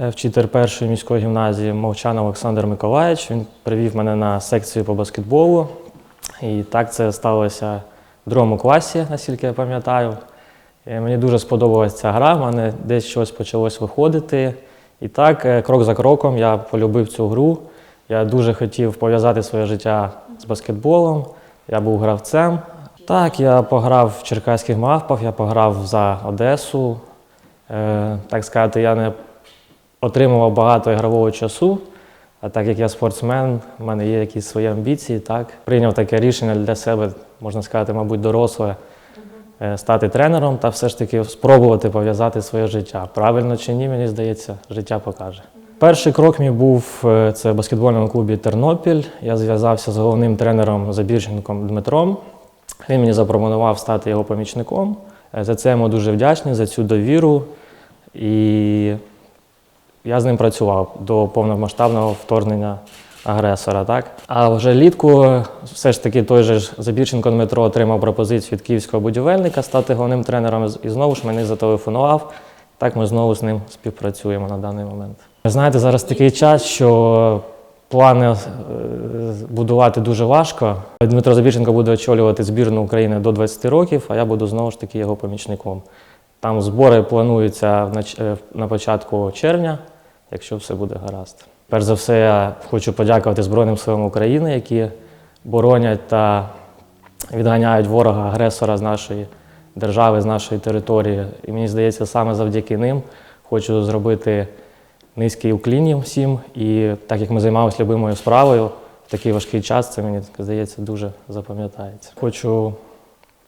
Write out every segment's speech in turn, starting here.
е, вчитель першої міської гімназії Мовчан Олександр Миколаївич. Він привів мене на секцію по баскетболу. І так це сталося в другому класі, наскільки я пам'ятаю. І мені дуже сподобалася ця гра, в мене десь щось почалось виходити. І так, е, крок за кроком, я полюбив цю гру. Я дуже хотів пов'язати своє життя з баскетболом. Я був гравцем. Так, я пограв в черкаських мавпах, я пограв за Одесу. Е, так сказати, я не отримував багато ігрового часу. А так як я спортсмен, в мене є якісь свої амбіції, так прийняв таке рішення для себе, можна сказати, мабуть, доросле, е, стати тренером та все ж таки спробувати пов'язати своє життя. Правильно чи ні, мені здається, життя покаже. Перший крок мій був е, це в баскетбольному клубі Тернопіль. Я зв'язався з головним тренером Забірченком Дмитром. Він мені запропонував стати його помічником. Е, За це йому дуже вдячний, за цю довіру. І я з ним працював до повномасштабного вторгнення агресора. Так? А вже влітку все ж таки той же Забірченко Дмитро отримав пропозицію від київського будівельника стати головним тренером і знову ж мені зателефонував. Так ми знову з ним співпрацюємо на даний момент. Ви знаєте, зараз такий час, що плани е, будувати дуже важко. Дмитро Забірченко буде очолювати збірну України до 20 років, а я буду знову ж таки його помічником. Там збори плануються в нач- е, на початку червня, якщо все буде гаразд. Перш за все, я хочу подякувати Збройним силам України, які боронять та відганяють ворога-агресора з нашої держави, з нашої території. І мені здається, саме завдяки ним хочу зробити низький уклін всім. І так як ми займалися любимою справою в такий важкий час, це мені здається дуже запам'ятається. Хочу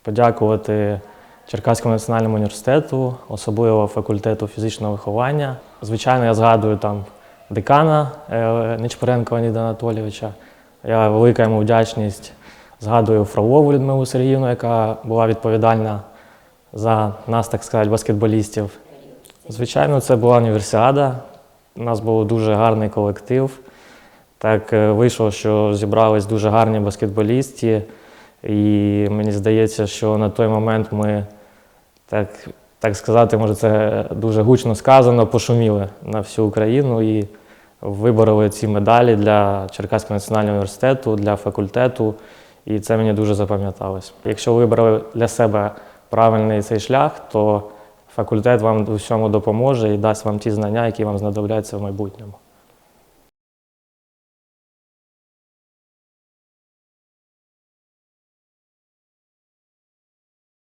подякувати Черкаському національному університету, особливо факультету фізичного виховання. Звичайно, я згадую там декана е, Нечпоренка Леоніда Анатолійовича. Я велика йому вдячність. Згадую Фролову Людмилу Сергіївну, яка була відповідальна за нас, так сказати, баскетболістів. Звичайно, це була універсіада. У нас був дуже гарний колектив. Так е, вийшло, що зібрались дуже гарні баскетболісти. І мені здається, що на той момент ми, так, так сказати, може, це дуже гучно сказано, пошуміли на всю Україну і вибороли ці медалі для Черкаського національного університету, для факультету. І це мені дуже запам'яталось. Якщо ви вибрали для себе правильний цей шлях, то факультет вам у всьому допоможе і дасть вам ті знання, які вам знадобляться в майбутньому.